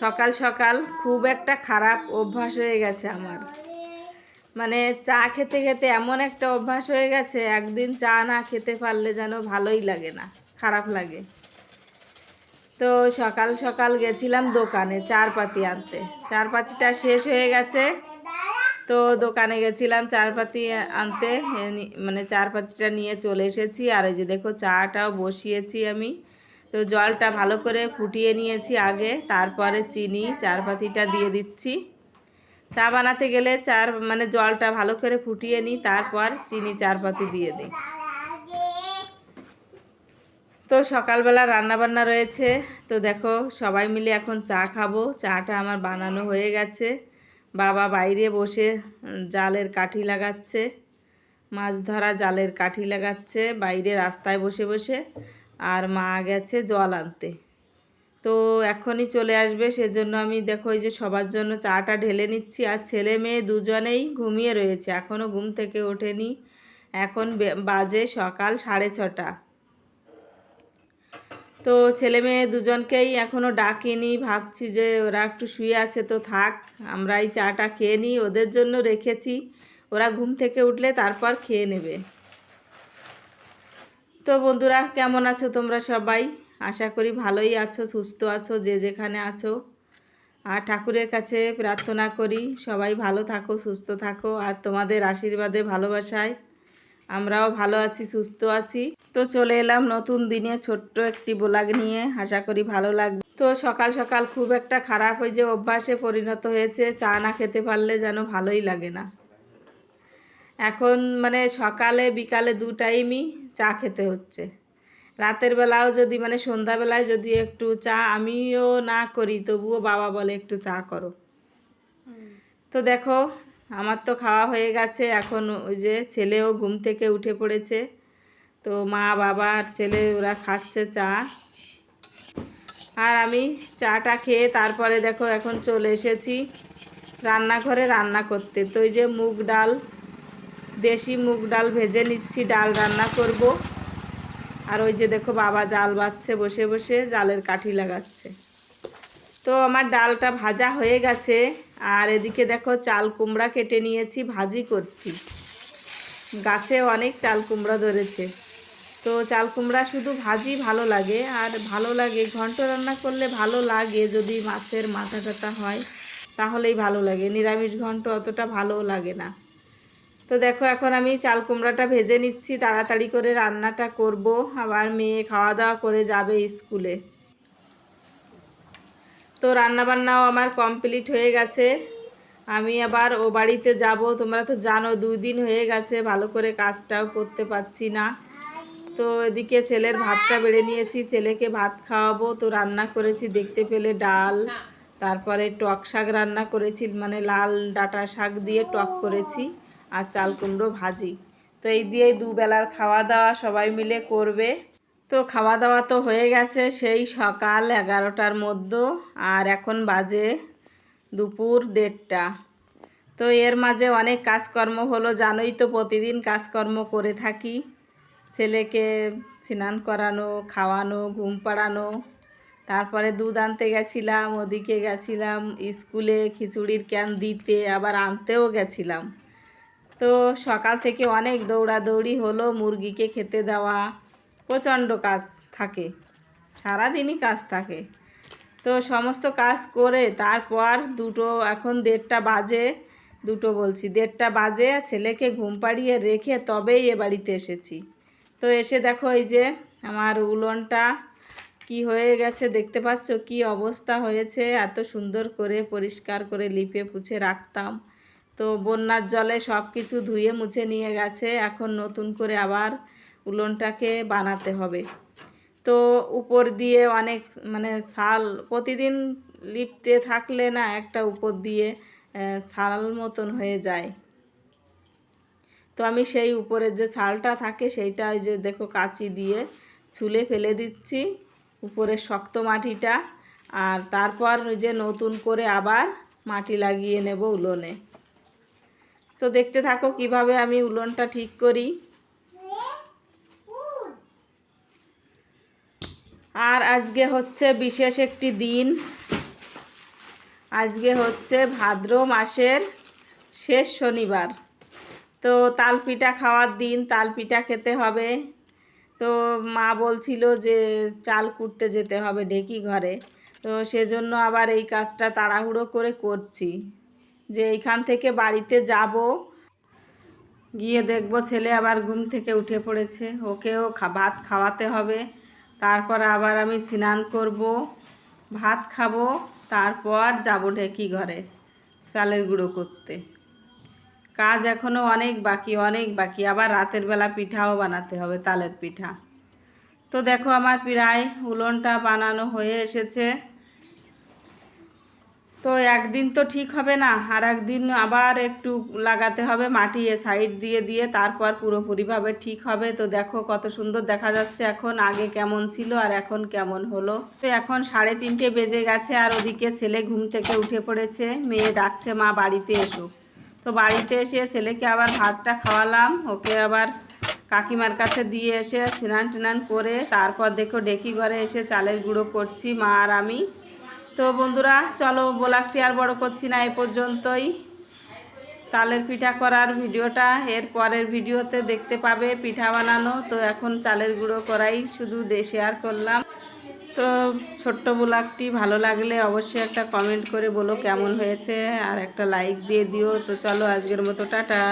সকাল সকাল খুব একটা খারাপ অভ্যাস হয়ে গেছে আমার। মানে চা খেতে খেতে এমন একটা অভ্যাস হয়ে গেছে, একদিন চা না খেতে পারলে যেন ভালোই লাগে না, খারাপ লাগে। তো সকাল সকাল গেছিলাম দোকানে চার পাতি আনতে। চার পাতিটা শেষ হয়ে গেছে। তো দোকানে গেছিলাম চার পাতি আনতে মানে চার পাতিটা নিয়ে চলে এসেছি। আর এই যে দেখো চাটাও বসিয়েছি আমি। তো জলটা ভালো করে ফুটিয়ে নিয়েছি আগে, তারপরে চিনি চার পাতিটা দিয়ে দিচ্ছি। চা বানাতে গেলে চার মানে জলটা ভালো করে ফুটিয়ে নিই, তারপর চিনি চার পাতি দিয়ে দিই। তো সকালবেলা রান্না বান্না রয়েছে, তো দেখো সবাই মিলে এখন চা খাব। চাটা আমার বানানো হয়ে গেছে। বাবা বাইরে বসে জালের কাঠি লাগাচ্ছে, মাছ ধরা জালের কাঠি লাগাচ্ছে, বাইরে রাস্তায় বসে বসে। আর মা গেছে জল আনতে। তো এখনই চলে আসবে, সেজন্য আমি দেখো এই যে সবার জন্য চাটা ঢেলে নিচ্ছি আর ছেলে মেয়ে দুজনেই ঘুমিয়ে রয়েছে এখনও ঘুম থেকে ওঠেনি। এখন বাজে সকাল সাড়ে ছটা। তো ছেলে মেয়ে দুজনকেই এখনও ডাকিনি, ভাবছি যে ওরা একটু শুয়ে আছে তো থাক আমরা এই চাটা খেয়ে নিই, ওদের জন্য রেখেছি। ওরা ঘুম থেকে উঠলে তারপর খেয়ে নেবে। তো বন্ধুরা, কেমন আছো তোমরা সবাই? আশা করি ভালোই আছো, সুস্থ আছো, যে যেখানে আছো। আর ঠাকুরের কাছে প্রার্থনা করি, সবাই ভালো থাকো, সুস্থ থাকো। আর তোমাদের আশীর্বাদে, ভালোবাসায় আমরাও ভালো আছি, সুস্থ আছি। তো চলে এলাম নতুন দিনে ছোট্ট একটি ব্লগ নিয়ে। আশা করি ভালো লাগবে। তো সকাল সকাল খুব একটা খারাপ হয়ে যে অভ্যাসে পরিণত হয়েছে, চা না খেতে পারলে যেন ভালোই লাগে না। এখন মানে সকালে, বিকালে দু টাইমই চা খেতে হচ্ছে। রাতের বেলাও যদি মানে সন্ধ্যাবেলায় যদি একটু চা আমিও না করি, তবুও বাবা বলে একটু চা করো। তো দেখো, আমার তো খাওয়া হয়ে গেছে। এখন ওই যে ছেলেও ঘুম থেকে উঠে পড়েছে। তো মা, বাবা আর ছেলে ওরা খাচ্ছে চা। আর আমি চাটা খেয়ে তারপরে দেখো এখন চলে এসেছি রান্নাঘরে রান্না করতে। তো ওই যে মুগ ডাল দেশি মুগ ডাল ভেজে নিচ্ছি, ডাল রান্না করব। আর ওই যে দেখো বাবা জাল বাচ্ছে, বসে বসে জালের কাঠি লাগাচ্ছে। তো আমার ডালটা ভাজা হয়ে গেছে, আর এদিকে দেখো চাল কুমড়া কেটে নিয়েছি, ভাজি করছি। গাছে অনেক চাল কুমড়া ধরেছে। তো চাল কুমড়া শুধু ভাজি ভালো লাগে, আর ভালো লাগে, ঘন্ট রান্না করলে ভালো লাগে, যদি মাছের মাথা টাথা হয়, তাহলেই ভালো লাগে। নিরামিষ ঘন্ট অতটা ভালো লাগে না। তো দেখো, এখন আমি চাল কুমড়াটা ভেজে নিচ্ছি, তাড়াতাড়ি করে রান্নাটা করব। আবার মেয়ে খাওয়া দাওয়া করে যাবে স্কুলে। তো রান্নাবান্নাও আমার কমপ্লিট হয়ে গেছে। আমি আবার ও বাড়িতে যাব। তোমরা তো জানো দুই দিন হয়ে গেছে, ভালো করে কাজটাও করতে পারছি না। তো এদিকে ছেলের ভাতটা বেড়ে নিয়েছি, ছেলেকে ভাত খাওয়াবো। তো রান্না করেছি দেখতে পেলে ডাল, তারপরে টক শাক রান্না করেছি মানে লাল ডাটা শাক দিয়ে টক করেছি। আর চাল কুমড়ো ভাজি। তো এই দিয়েই দুবেলার খাওয়া দাওয়া সবাই মিলে করবে। তো খাওয়া দাওয়া তো হয়ে গেছে সেই সকাল এগারোটার মধ্যে আর এখন বাজে দুপুর দেড়টা। তো এর মাঝে অনেক কাজকর্ম হলো, জানোই তো প্রতিদিন কাজকর্ম করে থাকি। ছেলেকে স্নান করানো, খাওয়ানো, ঘুম পাড়ানো। তারপরে দুধ আনতে গেছিলাম, ওদিকে গেছিলাম, স্কুলে খিচুড়ির ক্যান দিতে, আবার আনতেও গেছিলাম। তো সকাল থেকে অনেক দৌড়াদৌড়ি হলো, মুরগিকে খেতে দেওয়া, প্রচণ্ড কাজ থাকে, সারাদিনই কাজ থাকে। তো সমস্ত কাজ করে তারপর দুটো, এখন দেড়টা বাজে, দুটো বলছি, দেড়টা বাজে ছেলেকে ঘুম পাড়িয়ে রেখে তবেই এ বাড়িতে এসেছি। তো এসে দেখো এই যে আমার উলনটা কি হয়ে গেছে, দেখতে পাচ্ছ কি অবস্থা হয়েছে, এত সুন্দর করে পরিষ্কার করে লিপে পুছে রাখতাম। তো বন্যার জলে সব কিছু ধুয়ে মুছে নিয়ে গেছে। এখন নতুন করে আবার উলনটাকে বানাতে হবে। তো উপর দিয়ে অনেক মানে শাল প্রতিদিন লিপতে থাকলে না একটা উপর দিয়ে শাল মতন হয়ে যায়। তো আমি সেই উপরের যে শালটা থাকে সেইটা ওই যে দেখো কাঁচি দিয়ে ছুলে ফেলে দিচ্ছি উপরের শক্ত মাটিটা। আর তারপর যে নতুন করে আবার মাটি লাগিয়ে নেব উলোনে। তো দেখতে থাকো কীভাবে আমি উলনটা ঠিক করি। আর আজকে হচ্ছে বিশেষ একটি দিন। আজকে হচ্ছে ভাদ্র মাসের শেষ শনিবার। তো তাল পিঠা খাওয়ার দিন তাল পিঠা খেতে হবে। তো মা বলছিল যে চাল কুটতে যেতে হবে ঢেকি ঘরে। তো সেজন্য আবার এই কাজটা তাড়াহুড়ো করে করছি। যে এইখান থেকে বাড়িতে যাব। গিয়ে দেখব ছেলে আবার ঘুম থেকে উঠে পড়েছে। ওকেও ভাত খাওয়াতে হবে। তারপর আবার আমি স্নান করব, ভাত খাব, তারপর যাব ঢেকি ঘরে চালের গুঁড়ো করতে। কাজ এখনও অনেক বাকি অনেক বাকি। আবার রাতের বেলা পিঠাও বানাতে হবে, তালের পিঠা। তো দেখো আমার প্রায় উলনটা বানানো হয়ে এসেছে। তো একদিন তো ঠিক হবে না আর একদিন আবার একটু লাগাতে হবে মাটি সাইড দিয়ে দিয়ে তারপর পুরোপুরিভাবে ঠিক হবে। তো দেখো কত সুন্দর দেখা যাচ্ছে এখন, আগে কেমন ছিল আর এখন কেমন হলো। তো এখন সাড়ে তিনটে বেজে গেছে আর ওদিকে ছেলে ঘুম থেকে উঠে পড়েছে, মেয়ে ডাকছে, মা, বাড়িতে এসো। তো বাড়িতে এসে ছেলেকে আবার ভাতটা খাওয়ালাম, ওকে আবার কাকিমার কাছে দিয়ে এসে স্নান টিনান করে তারপর দেখো ডেকি ঘরে এসে চালের গুঁড়ো করছি, মা আর আমি। তো বন্ধুরা, চলো ব্লগটি আর বড় করছি না, এ পর্যন্তই। তালের পিঠা করার ভিডিওটা, এর পরের ভিডিওতে দেখতে পাবে পিঠা বানানো। তো এখন চালের গুঁড়ো করাই, শুধু শেয়ার করলাম। তো ছোট্ট ব্লগটি ভালো লাগলে অবশ্যই একটা কমেন্ট করে বলো কেমন হয়েছে, আর একটা লাইক দিয়ে দিও। তো চলো আজকের মতো, টাটা।